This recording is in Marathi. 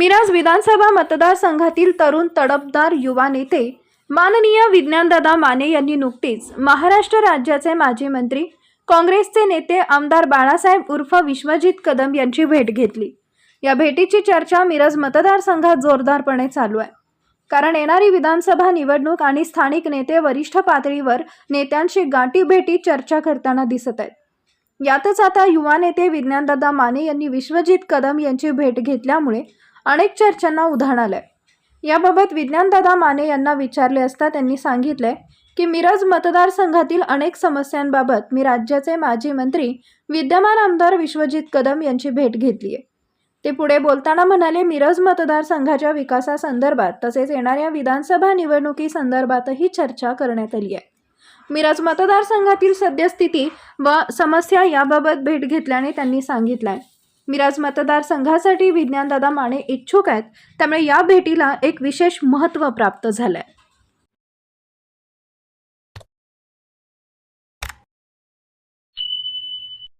मिराज विधानसभा मतदारसंघातील तरुण तडफदार युवा नेते माननीय विज्ञानदादा माने यांनी नुकतीच महाराष्ट्र राज्याचे माजी मंत्री काँग्रेसचे नेते आमदार बाळासाहेब उर्फ विश्वजित कदम यांची भेट घेतली. या भेटीची चर्चा मिरज मतदारसंघात जोरदारपणे चालू आहे. कारण येणारी विधानसभा निवडणूक आणि स्थानिक नेते वरिष्ठ पातळीवर नेत्यांशी गाठीभेटी चर्चा करताना दिसत आहेत. यातच आता युवा नेते विज्ञानदादा माने यांनी विश्वजित कदम यांची भेट घेतल्यामुळे अनेक चर्चांना उधाण आलंय. याबाबत विज्ञानदादा माने यांना विचारले असता त्यांनी सांगितले की मिरज मतदारसंघातील अनेक समस्यांबाबत मी राज्याचे माजी मंत्री विद्यमान आमदार विश्वजित कदम यांची भेट घेतली आहे ते पुढे बोलताना म्हणाले मिरज मतदारसंघाच्या विकासासंदर्भात तसेच येणाऱ्या विधानसभा निवडणुकीसंदर्भातही चर्चा करण्यात आली आहे. मिरज मतदारसंघातील सद्यस्थिती व समस्या याबाबत भेट घेतल्याने त्यांनी सांगितलं आहे मिराज मतदारसंघासाठी विज्ञानदादा माने इच्छुक आहेत त्यामुळे या भेटीला एक विशेष महत्त्व प्राप्त झालं आहे